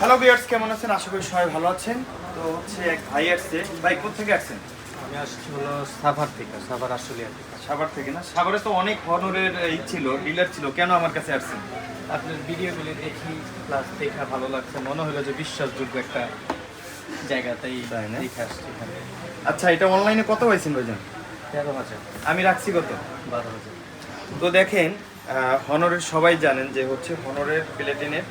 Hello বিয়ার্স কেমন আছেন? আশা করি সবাই ভালো আছেন। তো হচ্ছে এক ভাই আসছে। ভাই কোথেকে আসছেন? আমি আসছি হলো সাভার থেকে সাভার আশুলিয়া থেকে। সাভার থেকে না? সাভারে তো অনেক হনরের ই ছিল ডিলার ছিল। কেন আমার কাছে আসছেন? আপনার ভিডিওগুলি দেখি প্লাস দেখা ভালো লাগছে। মনে হলো যে বিশ্বাসযোগ্য একটা জায়গাতেই? দেখে আসছি আচ্ছা এটা অনলাইনে কত পাইছেন ভাইজান? তেরো হাজার। আমি রাখছি কত? বারো হাজার। তো দেখেন হনরের সবাই জানেন যে হচ্ছে হনরের প্লেটিনের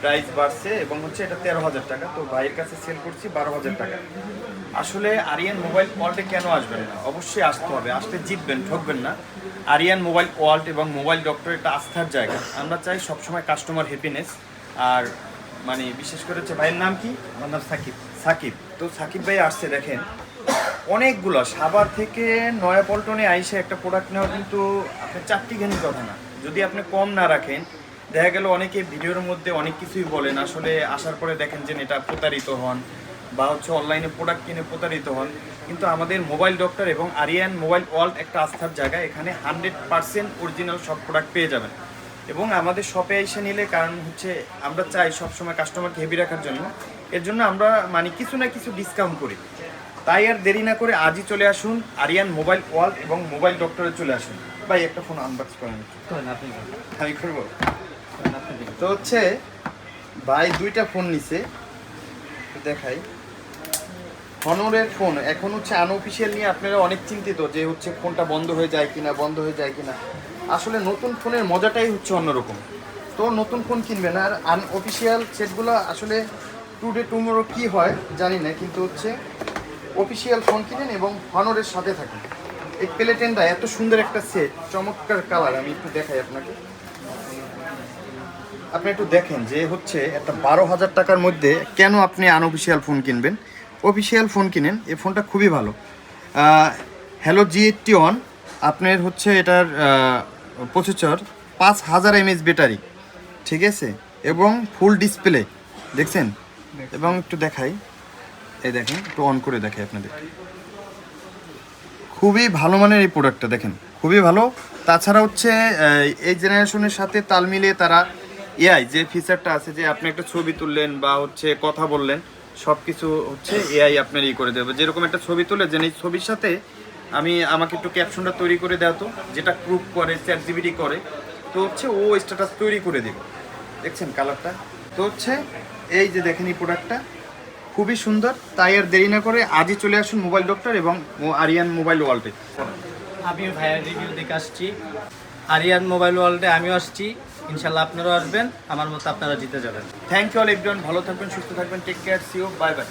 প্রাইস বাড়ছে এবং হচ্ছে এটা তেরো হাজার টাকা। তো ভাইয়ের কাছে সেল করছি বারো হাজার টাকা। আসলে আরিয়ান মোবাইল ওয়ার্ল্ডে কেন আসবেন না? অবশ্যই আসতে হবে। আসতে জিতবেন, ঠকবেন না। আরিয়ান মোবাইল ওয়ার্ল্ড এবং মোবাইল ডক্টর একটা আস্থার জায়গা। আমরা চাই সবসময় কাস্টমার হ্যাপিনেস আর মানে বিশেষ করে হচ্ছে ভাইয়ের নাম কি? আমার নাম সাকিব। সাকিব। তো সাকিব ভাই আসছে, দেখেন। অনেকগুলো সাবার থেকে নয়া পল্টনে আইসে একটা প্রোডাক্ট নেওয়া কিন্তু আপনার চারটি ঘেনি কথা না। যদি আপনি কম না রাখেন, দেখা গেল অনেকে ভিডিওর মধ্যে অনেক কিছুই বলেন, আসলে আসার পরে দেখেন যে এটা প্রতারিত হন বা হচ্ছে অনলাইনে প্রোডাক্ট কিনে প্রতারিত হন। কিন্তু আমাদের মোবাইল ডক্টর এবং আরিয়ান মোবাইল ওয়ার্ল্ড একটা আস্থার জায়গা এখানে হান্ড্রেড পার্সেন্ট অরিজিনাল সব প্রোডাক্ট পেয়ে যাবেন। এবং আমাদের শপে এসে নিলে কারণ হচ্ছে আমরা চাই সবসময় কাস্টমারকে হেভি রাখার জন্য। এর জন্য আমরা মানে কিছু না কিছু ডিসকাউন্ট করি। তাই আর দেরি না করে আজই চলে আসুন আরিয়ান মোবাইল ওয়ার্ল্ড এবং মোবাইল ডক্টরে চলে আসুন। ভাই একটা ফোন আনবক্স করেন। আমি করব। তো হচ্ছে ভাই দুইটা ফোন নিছে। দেখাই। হনরের ফোন এখন হচ্ছে আনঅফিসিয়াল নিয়ে আপনারা অনেক চিন্তিত যে হচ্ছে ফোনটা বন্ধ হয়ে যায় কিনা বন্ধ হয়ে যায় কিনা। আসলে নতুন ফোনের মজাটাই হচ্ছে অন্যরকম। তো নতুন ফোন কিনবেন আর আনঅফিসিয়াল সেটগুলো আসলে টুডে টুমোরো কি হয় জানি না কিন্তু হচ্ছে অফিসিয়াল ফোন কিনেন এবং হনরের সাথে থাকেন। এই প্লেটেনটা এত সুন্দর একটা সেট চমৎকার কালার আমি একটু দেখাই আপনাকে। আপনি একটু দেখেন যে হচ্ছে একটা বারো হাজার টাকার মধ্যে কেন আপনি আনঅফিসিয়াল ফোন কিনবেন? অফিসিয়াল ফোন কিনেন এই ফোনটা খুবই ভালো। হ্যালো জি এইটটি ওয়ান আপনার হচ্ছে এটার প্রসেসর পাঁচ হাজার এমএস ব্যাটারি ঠিক আছে? এবং ফুল ডিসপ্লে দেখছেন? এবং একটু দেখাই। এই দেখেন, একটু অন করে দেখে আপনাদের। খুবই ভালো মানের এই প্রোডাক্টটা দেখেন, খুবই ভালো। তাছাড়া হচ্ছে এই জেনারেশনের সাথে তাল মিলিয়ে তারা এআই যে ফিচারটা আছে, যে আপনি একটা ছবি তুললেন বা হচ্ছে কথা বললেন সব কিছু হচ্ছে এআই আপনার ই করে দেবে। যেরকম একটা ছবি তুলে যে এই ছবির সাথে আমি, আমাকে একটু ক্যাপশনটা তৈরি করে দেওয়া তো, যেটা প্রুফ করে চ্যাট জিবিটি করে, তো হচ্ছে ও স্ট্যাটাস তৈরি করে দেবে। দেখছেন কালারটা তো হচ্ছে, এই যে দেখেন এই প্রোডাক্টটা খুবই সুন্দর। তাই আর দেরি না করে আজই চলে আসুন মোবাইল ডক্টর এবং আরিয়ান মোবাইল ওয়ার্ল্ডে। আমি ভাইয়ের রিভিউ দেখে আসছি। আরিয়ান মোবাইল ওয়ার্ল্ডে আমিও আসছি। ইনশাল্লাহ আপনারাও আসবেন। আমার মতো আপনারা জিতে যাবেন। থ্যাংক ইউ অল এভরিওয়ান ভালো থাকবেন সুস্থ থাকবেন। Take care see you bye bye